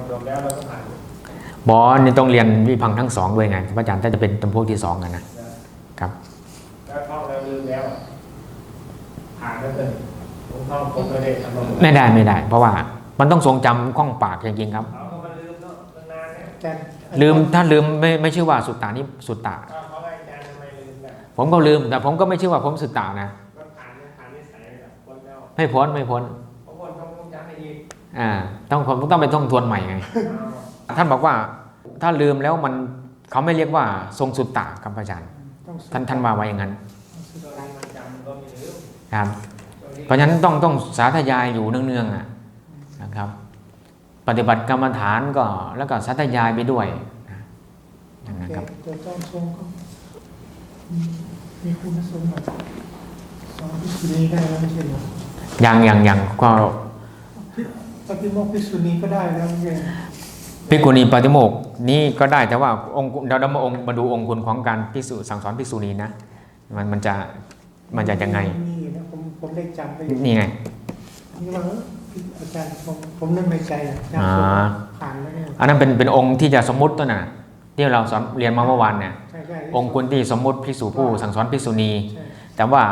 ดจบแล้วเราก็ผ่านบอนี่ต้องเรียนวิพังค์ทั้งสองด้วยไงพระอาจารย์ถ้าจะเป็นจำพวกที่สองกันนะนะครับแล้วท่องแล้วลืมแล้วอะผ่านแล้วเลยผมท่องผมก็ได้ทำมาหมดไม่ได้ไม่ได้ เพราะว่ามันต้องทรงจำคล่องปากจริงๆครับเอาก็มันลืมเนาะมันนานเนี่ยอาจารย์ลืมถ้าลืมไม่ไม่ชื่อว่าสุตตานี่สุตตะเอาเขาให้อาจารย์ทำไมลืมแบบผมก็ลืมแต่ผมก็ไม่ชื่อว่าผมสุตตะนะมันผ่านเนี่ยผ่านนิสัยแบบคนแล้วไม่พ้นไม่พ้น อ่าต้องผมต้องไปท่องทวนใหม่ไงเอาท่านบอกว่าถ้าลืมแล้วมันเขาไม่เรียกว่าทรงสุตตะครับพระอาจารย์ต้องสุดท่านท่านว่าไว้อย่างนั้นสุดตอนท้ายนี้มันจำมันก็ไม่ลืมครับตอนนี้เพราะฉะนั้นต้องต้องสาธยายอยู่เนืองๆอะนะครับ ปฏิบัติกรรมฐานก็แล้วก็สาธยายไปด้วยนะอย่างนั้นแต่ครับตัวต้นทรงก็มีมีคุณสมบัติสองพิษุณีได้แล้วไม่ใช่เหรออย่างอย่างอย่างก็ ปฏิโมกข์พิษุณีก็ได้แล้วไม่ใช่เหรอพิกุณีปฏิโมกข์นี่ก็ได้แต่ว่าองค์เราเรามาองค์มาดูองค์คุณของการพิสูจสั่งสอนภิกษุณีนะมันมันจะมันจะยังไงนี่นะผมผมได้จำไปอยู่นี่ไงนี่ว่าเอออาจารย์ผมผมนึกในใจอะอาจารย์อ่าผ่านแล้วเนี่ยอันนั้นเป็นเป็นองค์ที่จะสมมุติตัวน่ะที่เราสอนเรียนมาเมื่อวานเนี่ยใช่ใช่องค์คุณที่สมมุติภิกษุผู้สั่งสอนภิกษุณีใช่แต่ว่า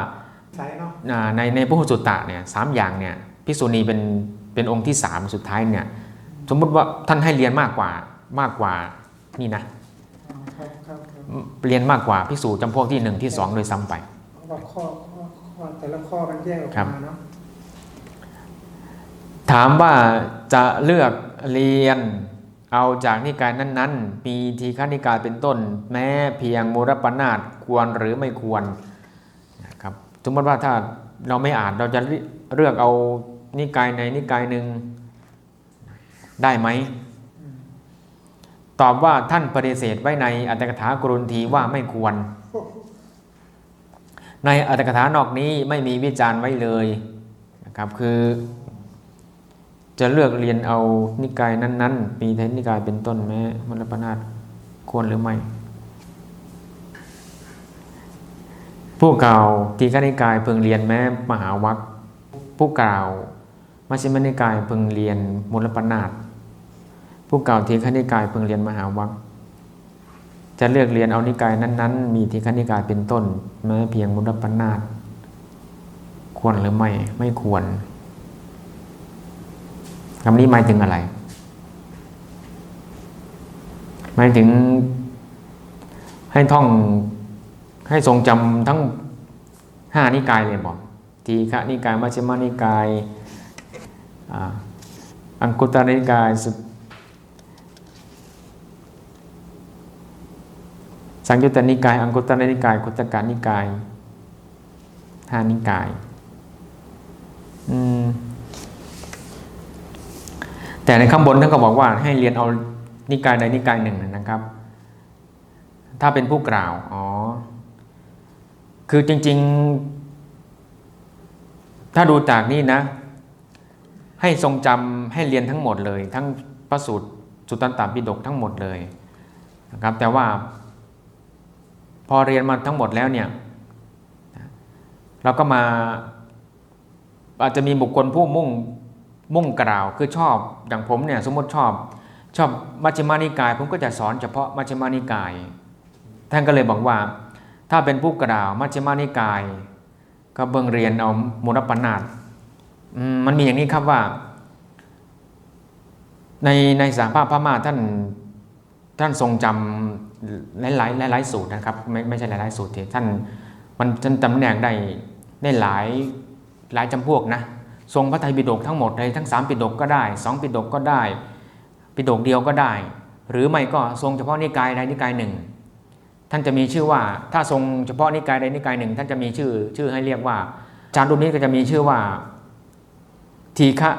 สายเนาะอ่าในในพุทธสุตตะเนี่ยสามอย่างเนี่ยภิกษุณีเป็น เป็นองค์ที่สามสุดท้ายเนี่ย สมมุติว่าท่านให้เรียนมากกว่ามากกว่านี่นะอ๋อครับครับครับเรียนมากกว่าภิกษุจำพวกที่หนึ่งที่สองโดยซ้ำไปเพราะว่าข้อข้อข้อแต่ละข้อมันแยกออกครับมาเนาะถามว่าจะเลือกเรียนเอาจากนิกายนั้น ๆ มีทีฆนิกายเป็นต้น แม้เพียงมูรปนาตควรหรือไม่ควรนะครับสมมติว่าถ้าเราไม่อ่านเราจะเลือกเอา นิกายในนิกายหนึ่งได้ไหม ตอบว่าท่านปฏิเสธไว้ในอัตถกถากรุณทีว่าไม่ควร ในอัตถกถานอกนี้ไม่มีวิจารณ์ไว้เลยนะครับคือจะเลือกเรียนเอานิกายนั้นๆมีเทนนิกายเป็นต้นแม้มรปนาตควรหรือไม่ ผู้กล่าวทีฆนิกายเพึงเรียนแม้มหาวัคผู้กล่าว มัชฌิมนิกายพึงเรียนมรปนาตผู้เก่าทีฆนิกายพึงเรียนมหาวัคจะเลือกเรียนเอานิกายนั้น ๆ มีทีฆนิกายเป็นต้นแม้เพียงมรปนาตควรหรือไม่ไม่ควรคำนี้หมายถึงอะไรหมายถึงให้ท่องให้ทรงจำทั้งห้านิกายเลยบอกทีฆนิกายมัชฌิมานิกาย อังคุตรนิกายส,สังยุตตนิกาย อังคุตรนิกายคุตกานิกายห้านิกายแต่ในข้างบนท่านก็บอกว่าให้เรียนเอานิกายใดนิกายหนึ่งนะครับ ถ้าเป็นผู้กล่าวอ๋อคือจริง ๆ ถ้าดูจากนี้นะ ให้ทรงจำให้เรียนทั้งหมดเลย ทั้งพระสูตรสุตตันตปิฎกทั้งหมดเลยนะครับแต่ว่าพอเรียนมาทั้งหมดแล้วเนี่ยเราก็มาอาจจะมีบุคคลผู้มุ่งมุ่งกล่าวคือชอบอย่างผมเนี่ยสมมติชอบ ชอบมัชฌิมานิกาย ผมก็จะสอนเฉพาะมัชฌิมานิกาย ท่านก็เลยบอกว่า ถ้าเป็นผู้กล่าวมัชฌิมานิกาย ก็เบิ่งเรียนเอามุรปนาต มันมีอย่างนี้ครับว่า ในในสหภาพพม่าท่านท่านทรงจำหลายหลายหลายหลายสูตรนะครับ ไม่ไม่ใช่หลายหลายสูตรที่ท่านมันท่านจำแนกได้ได้หลายหลายจำพวกนะทรงพระไตรปิฎกทั้งหมดเลยทั้งสามปิฎกก็ได้สองปิฎกก็ได้ ปิฎกเดียวก็ได้ หรือไม่ก็ทรงเฉพาะนิกายใดนิกายหนึ่ง ท่านจะมีชื่อว่าถ้าทรงเฉพาะนิกายใดนิกายหนึ่ง ท่านจะมีชื่อชื่อให้เรียกว่า จารย์รูปนี้ก็จะมีชื่อว่า ทีฆะ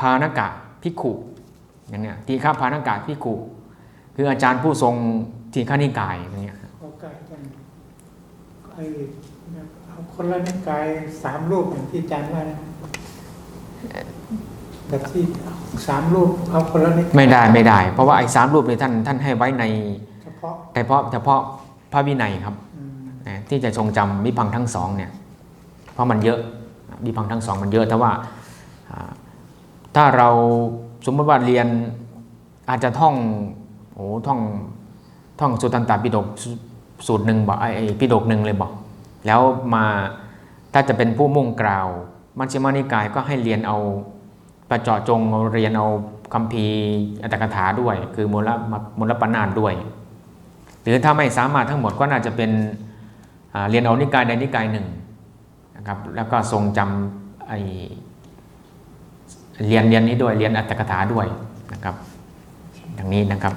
พานกะพิกขุอย่างเนี้ยทีฆะพานกะพิกขุคืออาจารย์ผู้ทรงทีฆะนิกายอย่างเงี้ยโอกาสกันไอ้เอาคนละนิกายสามรูปอย่างที่อาจารย์ว่านะแบบที่สามรูปเอาคนละนิกายไม่ได้ไม่ได้ เพราะว่าไอ้สามรูปนี้ท่านท่านให้ไว้ในเฉพาะเฉพาะเฉพาะพระวินัยครับอืมนะที่จะทรงจำวิพังค์ทั้งสองเนี่ย เพราะมันเยอะวิพังค์ทั้งสองมันเยอะแต่ว่าอ่า ถ้าเราสมมติว่าเรียนอาจจะท่องโอ้ท่องท่องสุตตันตปิฎกสูตรหนึ่งบอกไอ้ปิฎกหนึ่งเลยบอก แล้วมาถ้าจะเป็นผู้มุ่งกล่าว มัชฌิมานิกายก็ให้เรียนเอาประเจาะจงเอาเรียนเอาคัมภีอัตถกถาด้วย คือมูลมูลปนาตด้วย หรือถ้าไม่สามารถทั้งหมดก็น่าจะเป็นเรียนเอานิกายใดนิกายหนึ่งนะครับแล้วก็ทรงจำไอ เรียนเรียนนี้ด้วยเรียนอัตถกถาด้วยนะครับอย่างนี้นะครับ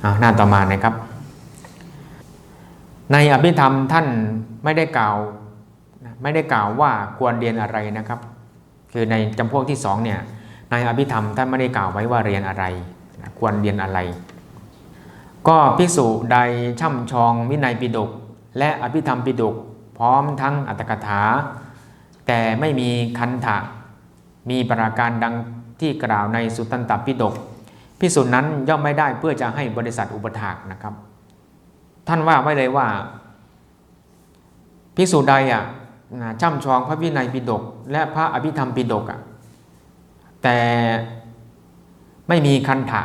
เอาหน้าต่อมานะครับ ในอภิธรรมท่านไม่ได้กล่าวไม่ได้กล่าวว่าควรเรียนอะไรนะครับ คือในจำพวกที่สองเนี่ยในอภิธรรมท่านไม่ได้กล่าวไว้ว่าเรียนอะไร ควรเรียนอะไร ก็ภิกษุใดช่ำชองวินัยปิฎกและอภิธรรมปิฎกพร้อมทั้งอัตถกถา แต่ไม่มีคันถะ มีประการดังที่กล่าวในสุตตันตปิฎกภิกษุนนั้นย่อมไม่ได้เพื่อจะให้บริษัทอุปถากนะครับ ท่านว่าไว้เลยว่าภิกษุใดอะนะช่ำชองพระวินัยปิฎกและพระอภิธรรมปิฎกอะแต่ไม่มีคันถะ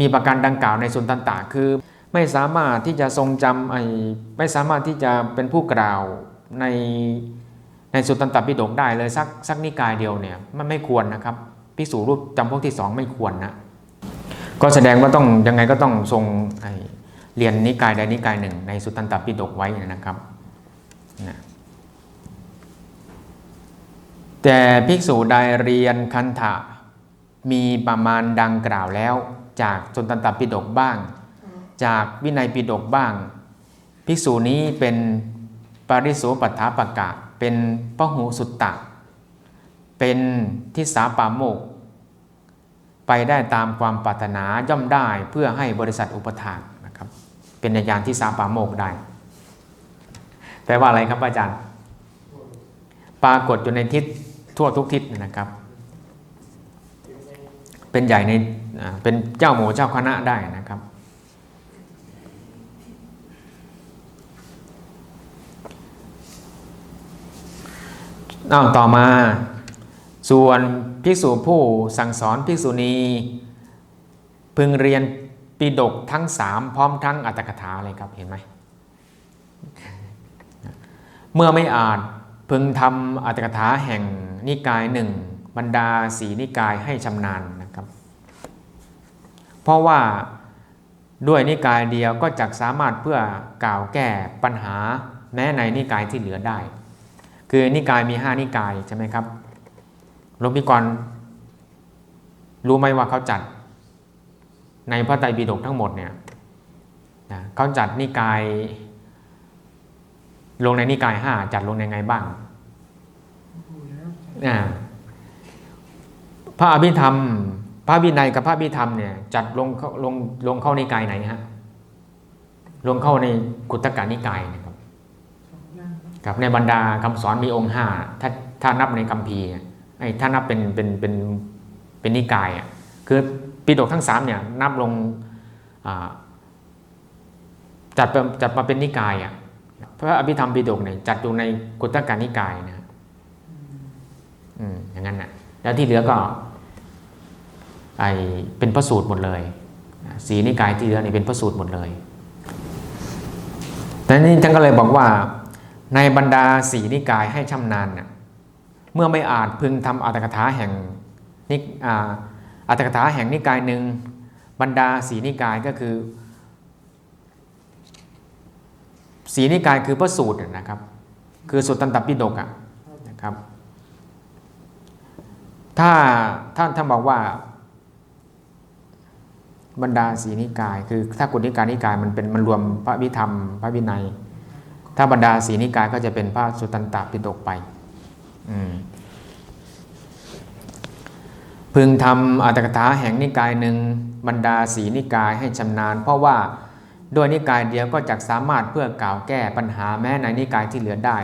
มีประการดังกล่าวในสุนตันตาคือไม่สามารถที่จะทรงจำไอ้ไม่สามารถที่จะเป็นผู้กล่าว ในในสุตตันตปิฎกได้เลยสักสักนิกายเดียวเนี่ยมันไม่ควรนะครับภิกษุรูปจำพวกที่สองไม่ควรนะก็แสดงว่าต้องยังไงก็ต้องทรงเรียนนิกายใดนิกายหนึ่ง ในสุตตันตปิฎกไว้นะครับนะแต่ภิกษุใดเรียนคันถะมีประมาณดังกล่าวแล้ว จากสุตตันตปิฎกบ้าง จากวินัยปิฎกบ้าง ภิกษุนี้เป็น ปริโสปัฏฐาปกะ เป็นพหูสุตตะ เป็นทิสาปามโมก ไปได้ตามความปรารถนาย่อมได้เพื่อให้บริษัทอุปถากนะครับ เป็นญาณที่สาปามโมกได้แปลว่าอะไรครับอาจารย์ ปรากฏอยู่ในทิศทั่วทุกทิศนะครับ เป็นใหญ่ในเป็นเจ้าหมูเจ้าคณะได้นะครับ อาต่อมา ส่วนภิกษุผู้สั่งสอนภิกษุณี พึงเรียนปิฎกทั้งสามพร้อมทั้งอัตถกถาเลยครับเห็นไหมเมื่อไม่อาจพึงทำอัตถกถาแห่งนิกายหนึ่งบรรดาสีนิกายให้ชำนาญนะครับ เพราะว่าด้วยนิกายเดียวก็จะสามารถเพื่อกล่าวแก้ปัญหาแม้ในนิกายที่เหลือได้ คือนิกายมีห้านิกายใช่ไหมครับหลวงพี่กรณ์รู้ไหมว่าเขาจัด ในพระไตรปิฎกทั้งหมดเนี่ยนะเขาจัดนิกาย ลงในนิกายห้าจัดลงในไงบ้างรู้แล้วอ่าพระอภิธรรม พระวินัยกับพระอภิธรรมเนี่ยจัดลงเข้าลงลงเข้านิกายไหนฮะลงเข้าในกุตตกานิกายนะครับ สองอย่าง ครับในบรรดาคำสอนมีองค์ห้าถ้าถ้านับในคัมภีร์ไอ้ถ้านับเป็นเป็นเป็นเป็นนิกายอะคือปิฎกทั้งสามเนี่ยนับลงจัดเป็นจัดมาเป็นนิกายอะพระอภิธรรมปิฎกเนี่ยจัดอยู่ในกุตตการนิกายนะอืมอย่างนั้นน่ะแล้วที่เหลือก็ไอเป็นพระสูตรหมดเลยสีนิกายที่เหลือนี่เป็นพระสูตรหมดเลยแต่นี่ท่านก็เลยบอกว่า ในบรรดาสีนิกายให้ชำนาญน่ะเมื่อไม่อาจพึงทำอัตถกถาแห่งนิอัตถกถาแห่งนิกายหนึ่งบรรดาสีนิกายก็คือ สีนิกายคือพระสูตรนะครับ คือสุตตันตปิฎกะนะครับ ถ้าท่านท่านบอกว่า บรรดาสีนิกาย คือถ้ากุฎนิกายนิกายมันเป็นมันรวมพระวิธรรม พระวินัย ถ้าบรรดาสีนิกายก็จะเป็นพระสุตตันตปิฎกไปพึงทำอัตถกถาแห่งนิกายหนึ่งบรรดาสีนิกายให้ชำนาญ เพราะว่าด้วยนิกายเดียวก็จะสามารถเพื่อกล่าวแก้ปัญหาแม้ในนิกายที่เหลือได้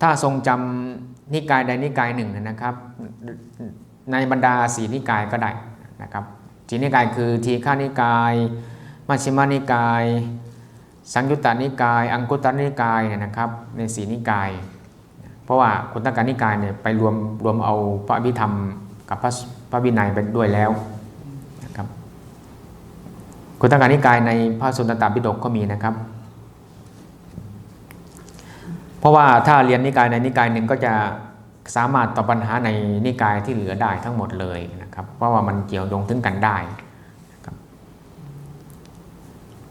ถ้าทรงจำนิกายใดนิกายหนึ่งนะครับ ในบรรดาสีนิกายก็ได้นะครับสีนิกายคือทีฆานิกาย มัชฌิมานิกาย สังยุตตานิกาย อังคุตตนิกายเนี่ยนะครับ ในสีนิกาย เพราะว่าคุตตกานิกายเนี่ยไปรวมรวมเอาพระอภิธรรมกับพระพระวินัยไปด้วยแล้วนะครับกุตการนิกายในพระสุนทรตปิฎกก็มีนะครับ เพราะว่าถ้าเรียนนิกายในนิกายหนึ่งก็จะสามารถตอบปัญหาในนิกายที่เหลือได้ทั้งหมดเลยนะครับ เพราะว่ามันเกี่ยวโยงถึงกันได้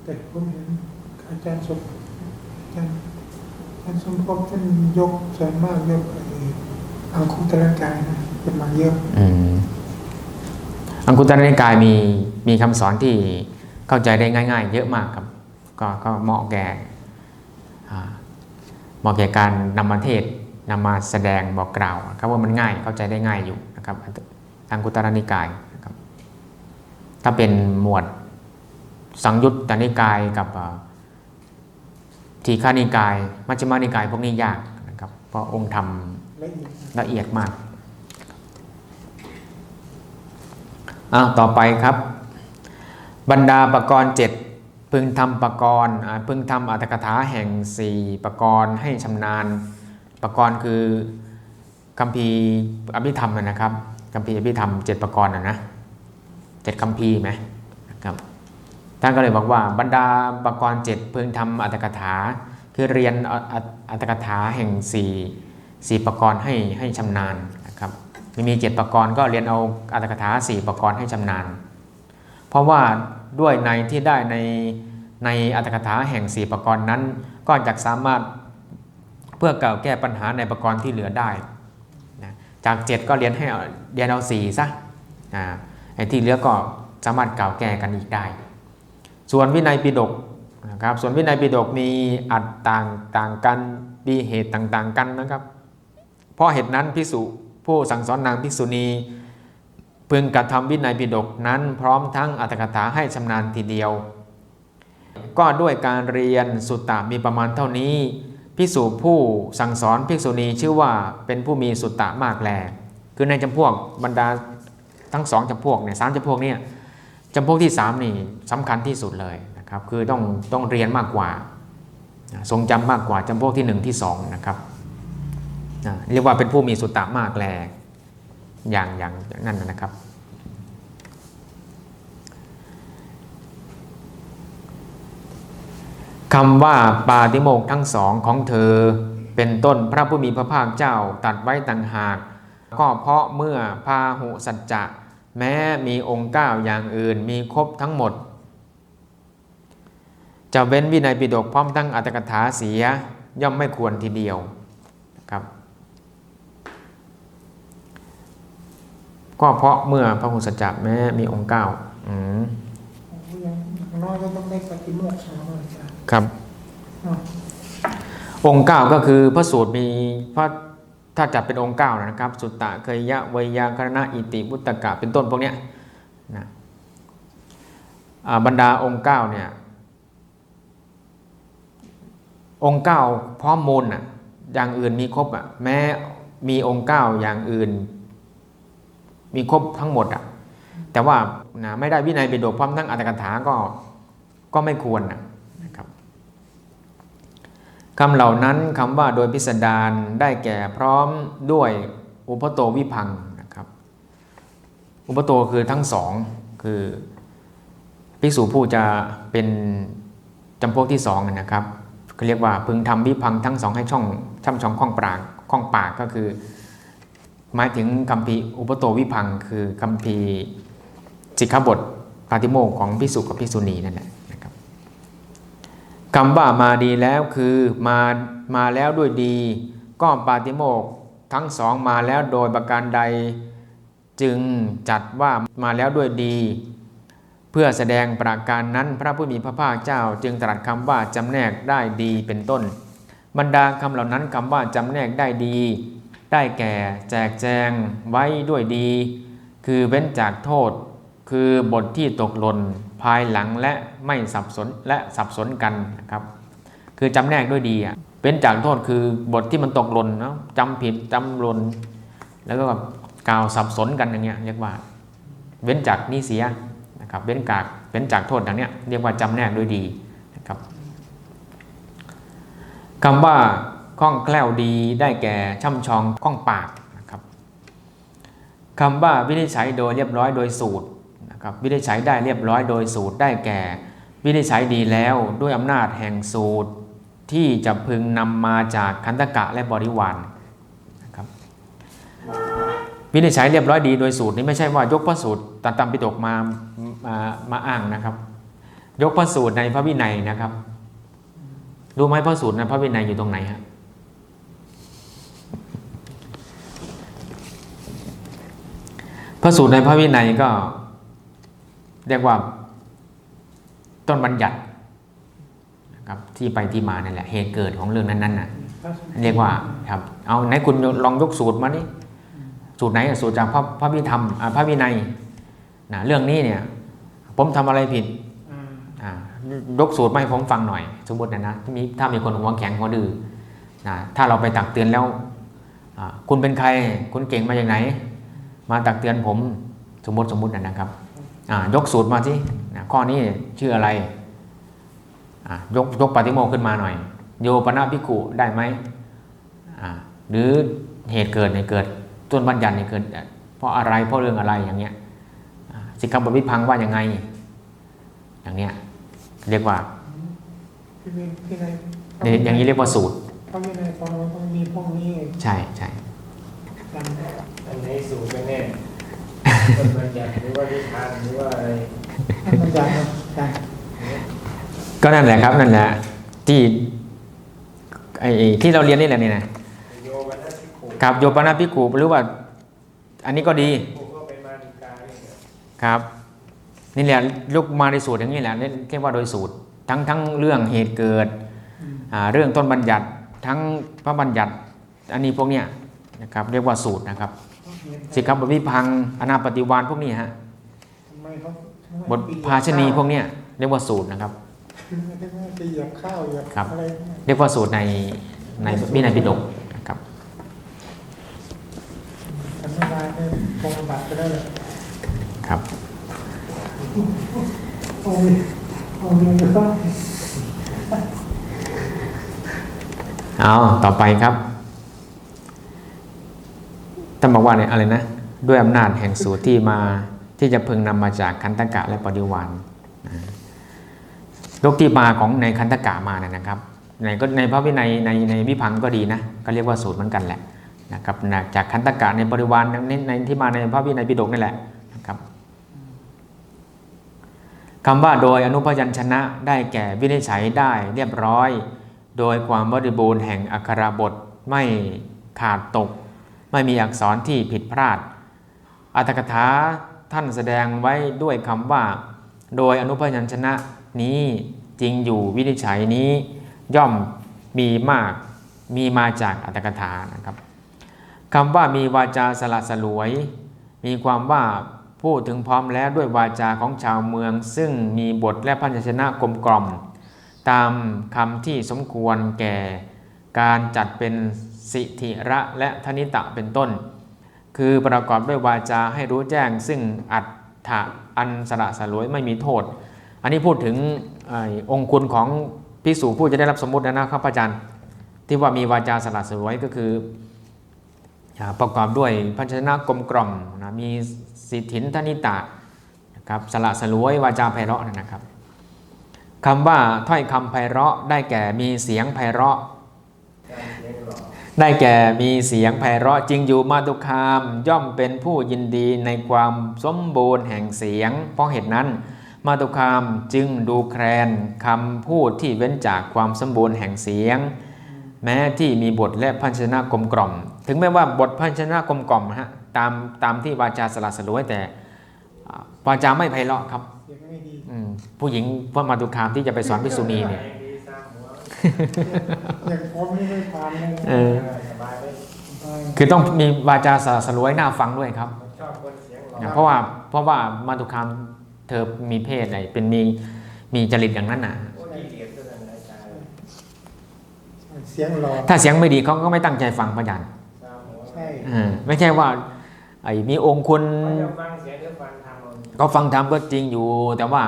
แต่ผมเห็น อาจารย์สมอาจารย์อาจารย์สมภพท่านยกส่วนมากยกไอ้อังคุตรกายนะเป็นมาเยอะอืมอังคุตรนิกายมีมีคำสอนที่เข้าใจได้ง่าย ๆ เยอะมากครับ ก็ก็เหมาะแก่เหมาะแก่การนำมาเทศนำมาแสดงบอกกล่าวครับว่ามันง่ายเข้าใจได้ง่ายอยู่นะครับอังคุตรนิกายนะครับถ้าเป็นหมวดสังยุตตนิกายกับอ ทีฆานิกาย มัชฌิมานิกายพวกนี้ยากนะครับเพราะองค์ธรรมละเอียดมากอ้าวต่อไปครับ บรรดาปกรณ์เจ็ดพึงทำปกรณ์พึงทำอัตถกถาแห่งสี่ปกรณ์ให้ชำนาญปกรณ์คือคำพีอภิธรรมนะครับคำพีอภิธรรมเจ็ดปกรณ์นะนะเจ็ดคำพีไหมนะครับ ท่านก็เลยบอกว่าบรรดาปกรณ์เจ็ดพึงทำอัตถกถา คือเรียนอัตถกถาแห่งสี่สี่ประกรณ์ให้ให้ชำนาญนะครับไม่มีเจ็ดประกรณ์ก็เรียนเอาอัตถกถาสี่ประกรณ์ให้ชำนาญ เพราะว่าด้วยในที่ได้ในในอัตถกถาแห่งสี่ประกรณ์นั้น ก็จะสามารถเพื่อกล่าแก้ปัญหาในประกรณ์ที่เหลือได้นะจากเจ็ดก็เรียนให้เรียนเอาสี่ซะอ่าไอ้ที่เหลือก็สามารถกล่าแก้กันอีกได้ ส่วนวินัยปิฎกนะครับส่วนวินัยปิฎกมีอัดต่างต่างกันมีเหตุต่างๆกันนะครับเพราะเหตุนั้นพิสุผู้สั่งสอนนางภิกษุณีพึงกระทำวินัยปิฎกนั้นพร้อมทั้งอัตถกถาให้ชำนาญทีเดียว ก็ด้วยการเรียนสุตตะมีประมาณเท่านี้พิสุผู้สั่งสอนภิกษุณีชื่อว่าเป็นผู้มีสุตตะมากแล คือในจำพวกบรรดาทั้งสองจำพวกเนี่ยสามจำพวกเนี่ย จำพวกที่สามนี่สำคัญที่สุดเลยนะครับคือต้องต้องเรียนมากกว่า ทรงจำมากกว่าจำพวกที่หนึ่งที่สองนะครับเรียกว่าเป็นผู้มีสุตตะมากแลอย่างอย่างอย่างนั้นนะครับคำว่าปาติโมกทั้งสองของเธอเป็นต้นพระผู้มีพระภาคเจ้าตัดไว้ต่างหาก ก็เพราะเมื่อพาหุสัจจะ แม้มีองค์เก้าอย่างอื่นมีครบทั้งหมด จะเว้นวินัยปิฎกพร้อมทั้งอัตถกถาเสียย่อมไม่ควรทีเดียวครับก็เพราะเมื่อพระหุสัจจะแม้มีองค์เก้าอืมอย่างน้อยก็ต้องได้ปฏิโมกข์สองอาจารย์ครับอ่าองค์เก้าก็คือพระสูตรมีพระ ถ้าจับเป็นองค์เก้านะครับ สุตตะเคยยะเวยากรณะอิติพุตตกะเป็นต้นพวกเนี้ยนะบรรดาองค์เก้าเนี่ยองค์เก้าพร้อมมูลอะอย่างอื่นมีครบอะแม้มีองค์เก้าอย่างอื่น มีครบทั้งหมดอะแต่ว่านะไม่ได้วินัยปิฎกพร้อมทั้งอัตถกถาก็ก็ไม่ควรนะนะ คำเหล่านั้นคำว่าโดยพิสดารได้แก่พร้อมด้วยอุปโตวิพังนะครับ อุปโตคือทั้งสองคือภิกษุผู้จะเป็นจำพวกที่สองนะครับเขาเรียกว่าพึงทำวิพังทั้งสองให้ช่องช่ำชองข้องปากข้องปากก็คือ หมายถึงคำพีอุปโตวิพังคือคำพีร์สิกขบทปาติโมกของพิสุกับพิสุณีนั่นแหละ คำว่ามาดีแล้วคือมามาแล้วด้วยดี ก็ปาติโมกข์ทั้งสองมาแล้วโดยประการใด จึงจัดว่ามาแล้วด้วยดี เพื่อแสดงประการนั้นพระผู้มีพระภาคเจ้าจึงตรัสคำว่าจำแนกได้ดีเป็นต้น บรรดาคำเหล่านั้นคำว่าจำแนกได้ดี ได้แก่แจกแจงไว้ด้วยดี คือเว้นจากโทษ คือบทที่ตกหล่น ภายหลังและไม่สับสนและสับสนกันนะครับคือจำแนกด้วยดีอะเว้นจากโทษคือบทที่มันตกหล่นเนาะจำผิดจำหล่นแล้วก็กล่าวสับสนกันอย่างเงี้ยเรียกว่า เว้นจากนี้เสียนะครับเว้นจากเว้นจากโทษอย่างเนี้ยเรียกว่าจำแนกด้วยดีนะครับคำว่าคล่องแคล่วดีได้แก่ช่ำชองคล่องปากนะครับคำว่าวินิจฉัยโดยเรียบร้อยโดยสูตร นะครับวินิจฉัยได้เรียบร้อยโดยสูตรได้แก่ วินิจฉัยดีแล้วด้วยอำนาจแห่งสูตรที่จะพึงนำมาจากคันธกะและบริวารนะครับวินิจฉัยเรียบร้อยดีโดยสูตรนี้ไม่ใช่ว่ายกพระสูตรตัดตามปิฎกมามามาอ้างนะครับ ยกพระสูตรในพระวินัยนะครับรู้ไหมพระสูตรในพระวินัยอยู่ตรงไหนฮะพระสูตรในพระวินัยก็ เรียกว่าต้นบัญญัตินะครับที่ไปที่มานั่นแหละเหตุเกิดของเรื่องนั้นๆน่ะเรียกว่าครับเอาไหนคุณลองยกสูตรมานี่สูตรไหนอะสูตรจากพระพระวิธรรมอ่าพระวินัยนะเรื่องนี้เนี่ย ผมทำอะไรผิดอ่าอ่ายกสูตรมาให้ผมฟังหน่อย สมมตินะนะมีถ้ามีคนหัวแข็งหัวดื้อนะถ้าเราไปตักเตือนแล้วอ่าคุณเป็นใครคุณเก่งมาจากไหน มาตักเตือนผมสมมติสมมตินะนะครับอ่า ยกสูตรมาสินะข้อนี้ชื่ออะไรอ่ายกยกปฏิโมกข์ขึ้นมาหน่อย โยปนาภิกขุได้ไหมอ่าหรือเหตุเกิดเนี่ยเกิดต้นบัญญัติเนี่ยเกิด เพราะอะไรเพราะเรื่องอะไรอย่างเงี้ยอ่าสิกขาบทวิพังว่ายังไง อย่างเนี้ยเรียกว่าพี่วินพี่นายเนี่ยอย่างนี้เรียกว่าสูตรเพราะพี่นายตอนนั้นต้องมีพวกนี้ ใช่ใช่จำได้อันไหนสูตรกันแน่ต้น บัญญัติหรือว่าวิธานหรือว่าอะไรท่านอาจารย์ครับก็นั่นแหละครับนั่นแหละที่ไอ้ที่เราเรียนนี่แหละนี่นะโยวันนัสิโขครับโยปนาภิกขุหรือว่า อันนี้ก็ดีครับ นี่แหละลูกมาในสูตรอย่างนี้แหละเรียกว่าโดยสูตร ทั้งทั้งเรื่องเหตุเกิดเรื่องต้นบัญญัติทั้งพระบัญญัติ อันนี้พวกเนี้ยนะครับ เรียกว่าสูตรนะครับ สิกขาบทวิพังอนาปฏิวานพวกนี้ฮะทำไมเขาทำไมบทภาชณีพวกเนี้ยเรียกว่าสูตรนะครับคือไม่ได้ว่าจะเหยียบข้าวเหยียบครับอะไรเนี่ยเรียกว่าสูตรในในวินัยปิฎกนะครับทำไม่ได้เนี่ยปรงบัตรก็ได้เลยครับโอ้ยโอ้ยเดี๋ยวต้องเอาต่อไปครับ ท่านบอกว่าเนี่ยอะไรนะ ด้วยอำนาจแห่งสูตรที่มาที่จะพึงนำมาจากคันตกะและปริวานนะยกที่มาของในคันตกะมาเนี่ยนะครับในก็ในพระวินัยในในวิพังก็ดีนะก็เรียกว่าสูตรเหมือนกันแหละนะครับนะจากคันตกะในปริวานในในที่มาในพระวินัยปิฎกนี่แหละนะครับคำว่าโดยอนุพยัญชนะได้แก่วินิจฉัยได้เรียบร้อย โดยความบริบูรณ์แห่งอักขรบทไม่ขาดตก ไม่มีอักษรที่ผิดพลาด อัตถกถาท่านแสดงไว้ด้วยคำว่า โดยอนุพยัญชนะนี้จริงอยู่วินิจฉัยนี้ย่อมมีมากมีมาจากอัตถกถานะครับคำว่ามีวาจาสละสลวย มีความว่าพูดถึงพร้อมแล้วด้วยวาจาของชาวเมือง ซึ่งมีบทและพันธชนะกลมกล่อม ตามคำที่สมควรแก่การจัดเป็น สิทธิระและธนิตะเป็นต้น คือประกอบด้วยวาจาให้รู้แจ้ง ซึ่งอัตถะอันสละสลวยไม่มีโทษ อันนี้พูดถึงอองค์คุณของภิกษุผู้จะได้รับสมมตินะครับพระอาจารย์ ที่ว่ามีวาจาสละสลวยก็คือประกอบด้วยพันชนะกลมกล่อมนะมีสิทธินธนิตะนะครับสละสลวยวาจาไพเราะนะครับคำว่าถ้อยคำไพเราะได้แก่มีเสียงไพเราะ การเลี้ยงหล่อได้แก่มีเสียงไพเราะจริงอยู่มาตุคาม ย่อมเป็นผู้ยินดีในความสมบูรณ์แห่งเสียง เพราะเหตุนั้น มาตุคามจึงดูแคลนคำพูดที่เว้นจากความสมบูรณ์แห่งเสียง แม้ที่มีบทและพันชนะกลมกล่อม ถึงแม้ว่าบทพันชนะกลมกล่อมนะฮะตามตามที่วาจาสละสลวยแต่อ่าวาจาไม่ไพเราะครับเสียงไม่ดีอืมผู้หญิงพระมาตุคามที่จะไปสอนภิกษุณีเนี่ยดีสร้างหัว อย่างผมนี่ไม่ผ่านเลยเออสบายไหมใช่คือต้องมีวาจาสละสลวยน่าฟังด้วยครับผมชอบคนเสียงหล่อนะเพราะว่าเพราะว่ามาตุคามเธอมีเพศอะไรเป็นมีมีจริตอย่างนั้นน่ะโอ้ดีเดียดตัวนั้นอาจารย์เสียงหล่อถ้าเสียงไม่ดีเขาก็ไม่ตั้งใจฟังพระอาจารย์สร้างหัวใช่เออไม่ใช่ว่า ไอ้มีองค์คุณเขาจะฟังเสียงหรือฟังทำเอาเขาฟังธรรมก็จริงอยู่ แต่ว่า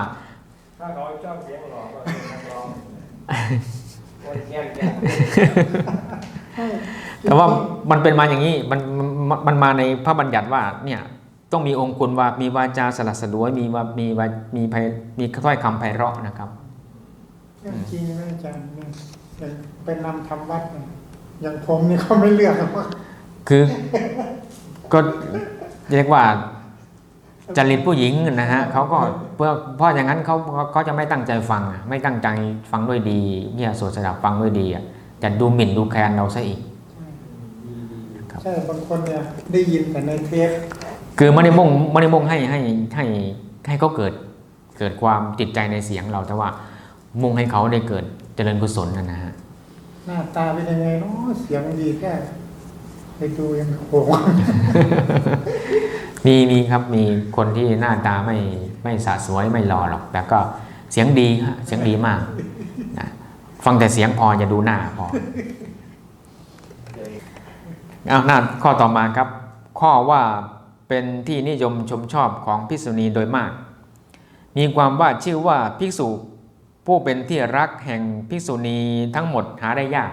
ถ้าเขาชอบเสียงหล่อก็เป็นนักร้องโอ้ย แย่แย่แต่ว่ามันเป็นมาอย่างนี้มันมันมันมาในพระบัญญัติว่าเนี่ยต้องมีองค์คุณว่ามีวาจาสลัดสลวยมีว่ามีวามีไพมีถ้อยคำไพเราะนะครับเรื่องจริงนะอาจารย์เนี่ยอย่างไปนำทำวัดเนี่ยอย่างผมนี่เขาไม่เลือกหรอกว่าคือก็เรียกว่า จริตผู้หญิงนะฮะเขาก็เพื่อเพราะอย่างนั้นเขาเขาจะไม่ตั้งใจฟังอะไม่ตั้งใจฟังด้วยดีเนี่ยสวดสดับฟังด้วยดีอะจะดูหมิ่นดูแคลนเราซะอีกครับใช่บางคนเนี่ยได้ยินแต่ในเทปคือไม่ได้มุ่งไม่ได้มุ่งให้ให้ให้ให้เขาเกิดเกิดความติดใจในเสียงเราแต่ว่ามุ่งให้เขาได้เกิดเจริญกุศลนะนะฮะหน้าตาเป็นยังไงเนาะเสียงดีแค่ไปดูยังโห มีมีครับมีคนที่หน้าตาไม่ไม่สะสวยไม่หล่อหรอก แต่ก็เสียงดีฮะเสียงดีมากนะฟังแต่เสียงพออย่าดูหน้าพอเอาหน้าข้อต่อมาครับ ข้อว่าเป็นที่นิยมชมชอบของภิกษุณีโดยมาก มีความว่าชื่อว่าภิกษุผู้เป็นที่รักแห่งภิกษุณีทั้งหมดหาได้ยาก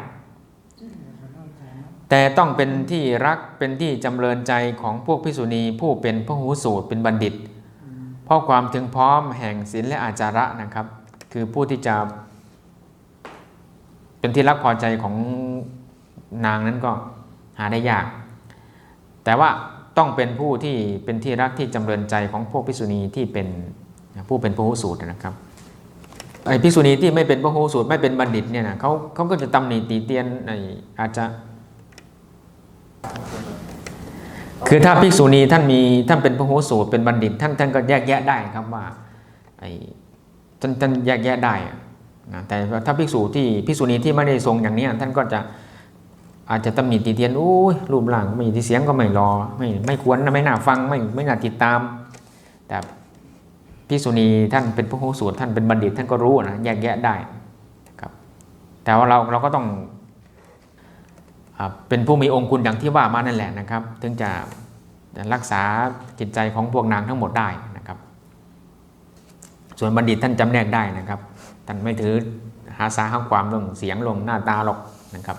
แต่ต้องเป็นที่รักเป็นที่จำเริญใจของพวกภิกษุณีผู้เป็นพหูสูตรเป็นบัณฑิต เพราะความถึงพร้อมแห่งศีลและอาจาระนะครับ คือผู้ที่จะเป็นที่รักพอใจของนางนั้นก็หาได้ยาก แต่ว่าต้องเป็นผู้ที่เป็นที่รักที่จำเริญใจของพวกภิกษุณีที่เป็นผู้เป็นพหูสูตรนะครับไอ้ภิกษุณีที่ไม่เป็นพหูสูตรไม่เป็นบัณฑิตเนี่ยนะเขาเขาก็จะตำหนิตีเตียนไอ้อาจจะ คือถ้าภิกษุณีท่านมีท่านเป็นพระโหสูตรเป็นบัณฑิต ท่านท่านก็แยกแยะได้ครับว่าไอ้ท่านท่านแยกแยะได้นะแต่ถ้าภิกษุที่ภิกษุณีที่ไม่ได้ทรงอย่างนี้ท่านก็จะอาจจะตำหนิติเตียนโอ้ยรูปร่างไม่ที่เสียงก็ไม่รอไม่ไม่ควรไม่น่าฟังไม่ไม่น่าติดตาม แต่ภิกษุณีท่านเป็นพระโหสูตรท่านเป็นบัณฑิตท่านก็รู้นะแยกแยะได้ครับแต่ว่าเราเราก็ต้อง เป็นผู้มีองค์คุณอย่างที่ว่ามานั่นแหละนะครับ ถึงจะรักษาจิตใจของพวกนางทั้งหมดได้นะครับ ส่วนบัณฑิตท่านจำแนกได้นะครับ ท่านไม่ถือหาสาหาความลงเสียงลงหน้าตาหรอกนะครับ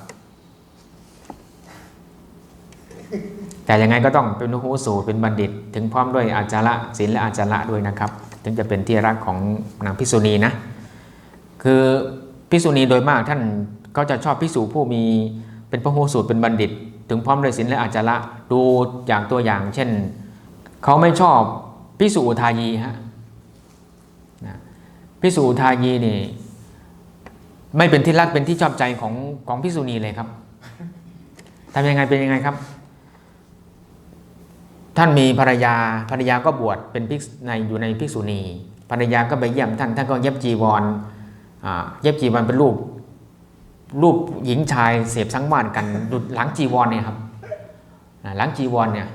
แต่ยังไงก็ต้องเป็นหูสูตรเป็นบัณฑิต ถึงพร้อมด้วยอาจาระศีลและอาจาระด้วยนะครับ ถึงจะเป็นที่รักของนางพิษุณีนะคือพิษุณีโดยมากท่านก็จะชอบพิกษุผู้มี เป็นพระโหสูตรเป็นบัณฑิต ถึงพร้อมด้วยศีลและอาจาระดูอย่างตัวอย่าง เช่น เขาไม่ชอบพิสูอุทายีฮะพิสูอุทายีนี่ไม่เป็นที่รักเป็นที่ชอบใจของของพิสูณีเลยครับทำยังไงเป็นยังไงครับ ท่านมีภรรยาภรรยาก็บวชเป็นภิกษุในอยู่ในภิกษุณีภรรยาก็ไปเยี่ยมท่านท่านก็เย็บจีวรอ่าเย็บจีวรเป็นรูป รูปหญิงชายเสพสังวาสกันดุดหลังจีวรเนี่ยครับอ่าหลังจีวรเนี่ย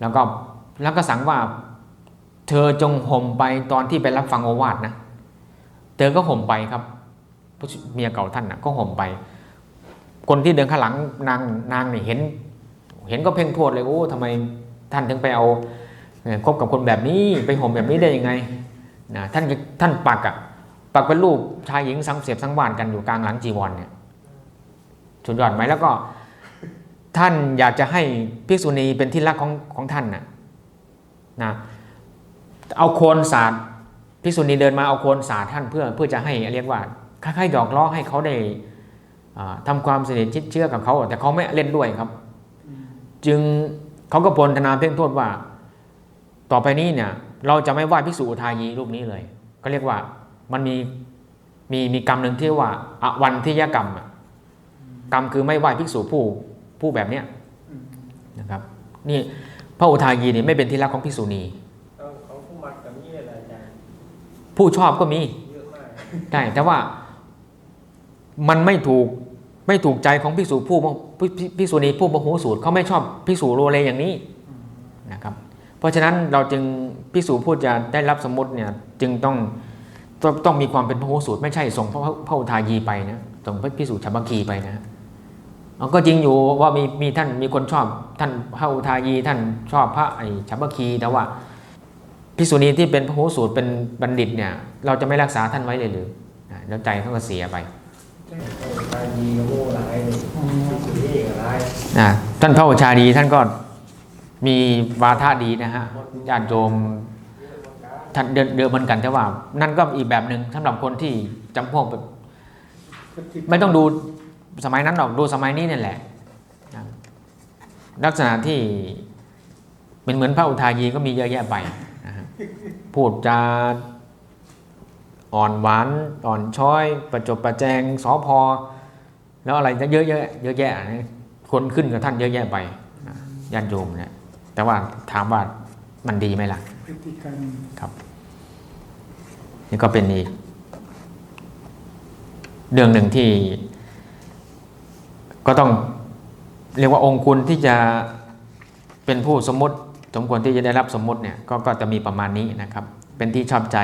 แล้วก็แล้วก็สั่งว่าเธอจงห่มไปตอนที่ไปรับฟังโอวาทนะ เธอก็ห่มไปครับเมียเก่าท่านนะก็ห่มไป คนที่เดินข้างหลังนางนางเนี่ยเห็น เห็นก็เพ่งโทษเลยโอ้ทำไมท่านถึงไปเอาคบกับคนแบบนี้ไปห่มแบบนี้ได้ยังไงนะท่านท่านปักอะ ปักเป็นรูปชายหญิงสังเสียบสังวานกันอยู่กลางหลังจีวรเนี่ยสุดยอดไหมแล้วก็ท่านอยากจะให้ภิกษุณีเป็นที่รักของของท่านนะนะเอาโคนสาดภิกษุณีเดินมาเอาโคนสาดท่านเพื่อเพื่อจะให้เรียกว่าคล้ายๆหยอกล้อให้เขาได้อ่าทำความสนิทชิดเชื่อกับเขา แต่เขาไม่เล่นด้วยครับ จึงเขาก็พลธนาเพ่งโทษว่า ต่อไปนี้เนี่ยเราจะไม่ไหว้ภิกษุอุทายีรูปนี้เลย ก็เรียกว่า มันมีมีมีกรรมหนึ่งที่ว่าอวันที่ยกรรมอะกรรมคือไม่ไหว้ภิกษุผู้ผู้แบบเนี้ยนะครับ นี่พระอุทายีนี่ไม่เป็นที่รักของภิกษุณีต้องของผู้มักกับนี่แหละอาจารย์ผู้ชอบก็มีเยอะมากใช่แต่ว่ามันไม่ถูกไม่ถูกใจของภิกษุผู้ภิภิภิกษุณีผู้บหูสูตรเขาไม่ชอบภิกษุโรเลอย่างนี้นะครับ เพราะฉะนั้นเราจึงภิกษุผู้จะได้รับสมมติเนี่ยจึงต้อง ต้องต้องมีความเป็นพหูสูตรไม่ใช่ส่งพระพระอุทายีไปนะส่งพระภิกษุชาวบังคีไปนะเอาก็จริงอยู่ว่ามีมีท่านมีคนชอบท่านพระอุทายีท่านชอบพระไอ้ชาวบังคีแต่ว่าภิกษุณีที่เป็นพหูสูตรเป็นบัณฑิตเนี่ย เราจะไม่รักษาท่านไว้เลยหรืออ่าแล้วใจเขาก็เสียไปตายีกับโม่หลายเลยสุดนี่กับหลายนะท่านพระอุชาดีท่านก็มีวาทะดีนะฮะญาติโยมท่าน เดินเดินเหมือนกันแต่ว่า นั่นก็อีกแบบหนึ่งสำหรับคนที่จำพวกแบบไม่ต้องดูสมัยนั้นหรอกดูสมัยนี้นี่แหละ ลักษณะที่เป็นเหมือนพระอุทายีก็มีเยอะแยะไปนะฮะพูดจาอ่อนหวานอ่อนช้อย ประจบประแจงสอพอ แล้วอะไรจะเยอะแยะเยอะแยะคนขึ้นกับท่านเยอะแยะไปนะญาติโยมเนี่ยแต่ว่าถามว่ามันดีไหมล่ะ ฤติกรรมนี่ก็เป็นอีก เรื่องหนึ่งที่ ก็ต้องเรียกว่าองค์คุณที่จะเป็นผู้สมมติ สมควรที่จะได้รับสมมติเนี่ยก็ก็จะมีประมาณนี้นะครับ เป็นที่ชอบใจ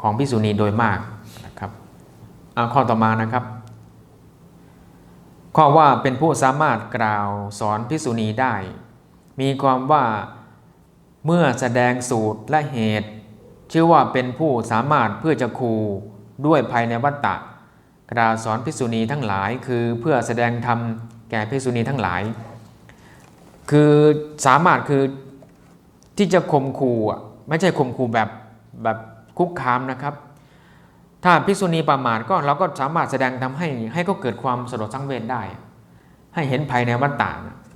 ของพิกษุณีโดยมากนะครับเอาข้อต่อมานะครับ ข้อว่าเป็นผู้สามารถกล่าวสอนพิกษุณีได้ มีความว่า เมื่อแสดงสูตรและเหตุ ชื่อว่าเป็นผู้สามารถเพื่อจะคูด้วยภายในวัตตะกล่าวสอนภิกษุณีทั้งหลาย คือเพื่อแสดงธรรมแก่ภิกษุณีทั้งหลาย คือสามารถคือที่จะข่มขู่ไม่ใช่ข่มขู่แบบแบบคุกคามนะครับ ถ้าภิกษุณีประมาทก็เราก็สามารถแสดงทำให้ให้เขาเกิดความสลดสังเวชได้ ให้เห็นภายในวัตตะ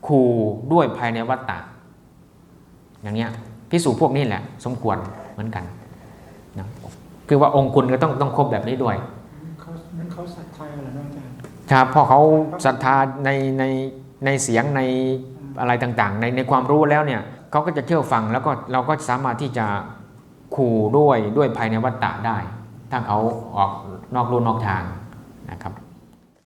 ขู่ด้วยภายในวัตตะ อย่างเนี้ยพิสูจพวกนี้แหละ สมควรเหมือนกันนะคือว่าองค์คุณก็ต้องต้องครบแบบนี้ด้วยเขามันเขาศรัทธาเหรอน้องอาจารย์ครับพอเขาศรัทธาในในในเสียงในอะไรต่างๆ ในในความรู้แล้วเนี่ยเขาก็จะเชื่อฟังแล้วก็เราก็สามารถที่จะขู่ด้วยด้วยภายในวัตตะได้ ถ้าเขาออกนอกรูนอกทางนะครับ